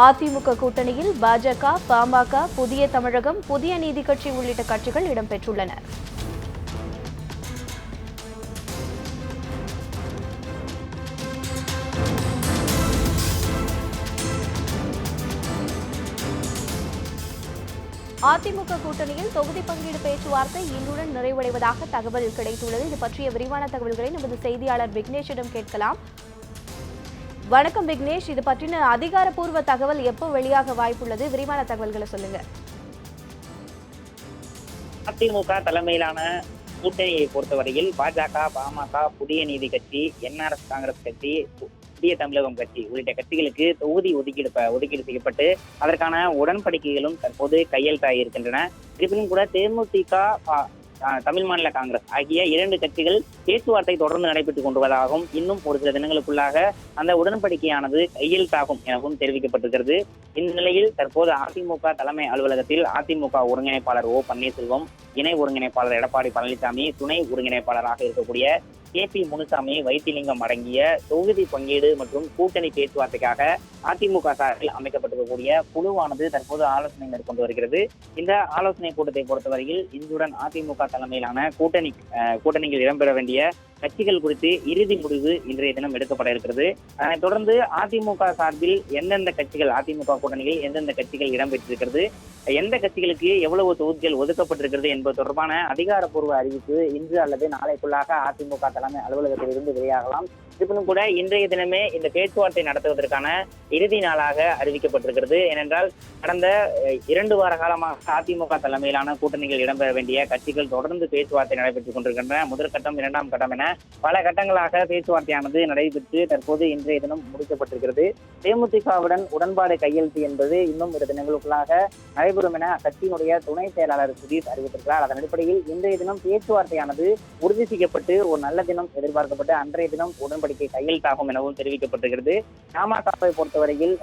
அதிமுக கூட்டணியில் பாஜக பாமக புதிய தமிழகம் புதிய நீதி கட்சி உள்ளிட்ட கட்சிகள் இடம்பெற்றுள்ளன. அதிமுக கூட்டணியில் தொகுதி பங்கீடு பேச்சுவார்த்தை இன்றுடன் நிறைவடைவதாக தகவல் கிடைத்துள்ளது. இது பற்றிய விரிவான தகவல்களை நமது செய்தியாளர் விக்னேஷிடம் கேட்கலாம். வணக்கம் விக்னேஷ். இது பற்றின அதிகாரப்பூர்வ தகவல் எப்போ வெளியாக வாய்ப்புள்ளது? விரிவான தகவல்களை சொல்லுங்க. அதிமுக தலைமையிலான கூட்டணியை பொறுத்தவரையில் பாஜக பாமக புதிய நீதி கட்சி என்ஆர்எஸ் காங்கிரஸ் கட்சி புதிய தமிழகம் கட்சி உள்ளிட்ட கட்சிகளுக்கு தொகுதி ஒதுக்கீடு ஒதுக்கீடு செய்யப்பட்டு அதற்கான உடன்படிக்கைகளும் தற்போது கையெழுத்தாகி இருக்கின்றன இருப்பினும் கூட தேமுதிக பா- தமிழ் மாநில காங்கிரஸ் ஆகிய இரண்டு கட்சிகள் பேச்சுவார்த்தை தொடர்ந்து நடைபெற்றுக் கொண்டுவதாகவும் இன்னும் ஒரு சில தினங்களுக்குள்ளாக அந்த உடன்படிக்கையானது கையெழுத்தாகும் எனவும் தெரிவிக்கப்பட்டிருக்கிறது. இந்த நிலையில் தற்போது அதிமுக தலைமை அலுவலகத்தில் அதிமுக ஒருங்கிணைப்பாளர் ஓ பன்னீர்செல்வம் இணை ஒருங்கிணைப்பாளர் எடப்பாடி பழனிசாமி துணை ஒருங்கிணைப்பாளராக இருக்கக்கூடிய கே பி முனுசாமி வைத்திலிங்கம் அடங்கிய தொகுதி பங்கீடு மற்றும் கூட்டணி பேச்சுவார்த்தைக்காக அதிமுக சார்பில் அமைக்கப்பட்டிருக்கக்கூடிய குழுவானது தற்போது ஆலோசனை மேற்கொண்டு வருகிறது. இந்த ஆலோசனை கூட்டத்தை பொறுத்தவரையில் இந்துடன் அதிமுக தலைமையிலான கூட்டணி அஹ், கூட்டணியில் இடம்பெற வேண்டிய கட்சிகள் குறித்து இறுதி முடிவு இன்றைய தினம் எடுக்கப்பட இருக்கிறது. அதனைத் தொடர்ந்து அதிமுக சார்பில் எந்தெந்த கட்சிகள் அதிமுக கூட்டணியில் எந்தெந்த கட்சிகள் இடம்பெற்றிருக்கிறது எந்த கட்சிகளுக்கு எவ்வளவு தொகுதிகள் ஒதுக்கப்பட்டிருக்கிறது என்பது தொடர்பான அதிகாரப்பூர்வ அறிவிப்பு இன்று அல்லது நாளைக்குள்ளாக அதிமுக தலைமை அலுவலகத்தில் இருந்து வெளியாகலாம். இருப்பினும் கூட இன்றைய தினமே இந்த பேச்சுவார்த்தை நடத்துவதற்கான இறுதி நாளாக அறிவிக்கப்பட்டிருக்கிறது. ஏனென்றால் கடந்த இரண்டு வார காலமாக அதிமுக தலைமையிலான கூட்டணிகள் இடம்பெற வேண்டிய கட்சிகள் தொடர்ந்து பேச்சுவார்த்தை நடைபெற்றுக் கொண்டிருக்கின்றன. முதற்கட்டம் இரண்டாம் கட்டம் என பல கட்டங்களாக பேச்சுவார்த்தையானது நடைபெற்று தற்போது இன்றைய தினம் முடிக்கப்பட்டிருக்கிறது. தேமுதிகவுடன் உடன்பாடு கையெழுத்து என்பது இன்னும் இரு தினங்களுக்குள்ளாக நடைபெறும் என அக்கட்சியினுடைய துணை செயலாளர் சுதீஷ் அறிவித்திருக்கிறார். அதன் அடிப்படையில் இன்றைய தினம் பேச்சுவார்த்தையானது உறுதி செய்யப்பட்டு ஒரு நல்ல தினம் எதிர்பார்க்கப்பட்டு அன்றைய தினம் உடன்படிக்கை கையெழுத்தாகும் எனவும் தெரிவிக்கப்பட்டிருக்கிறது. பாமகவை பொறுத்தவரையில்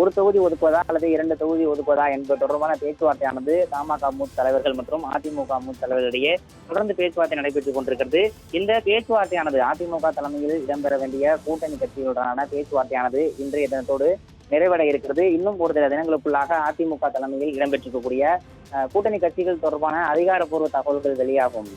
ஒரு தொகுதி ஒதுக்குவதா அல்லது இரண்டு தொகுதி ஒதுக்குவதா என்பது தொடர்பான பேச்சுவார்த்தையானது பாமக மூத்த தலைவர்கள் மற்றும் அதிமுக மூத்த தலைவர்களிடையே தொடர்ந்து பேச்சுவார்த்தை நடைபெற்றுக் கொண்டிருக்கிறது. இந்த பேச்சு பேச்சுவார்த்தையானது. அதிமுக தலைமையில் இடம்பெற வேண்டிய கூட்டணி கட்சிகளுடனான பேச்சுவார்த்தையானது இன்றைய தினத்தோடு நிறைவடைய இருக்கிறது. இன்னும் ஒரு சில தினங்களுக்குள்ளாக அதிமுக தலைமையில் இடம்பெற்றிருக்கக்கூடிய அஹ், கூட்டணி கட்சிகள் தொடர்பான அதிகாரப்பூர்வ தகவல்கள் வெளியாகும்.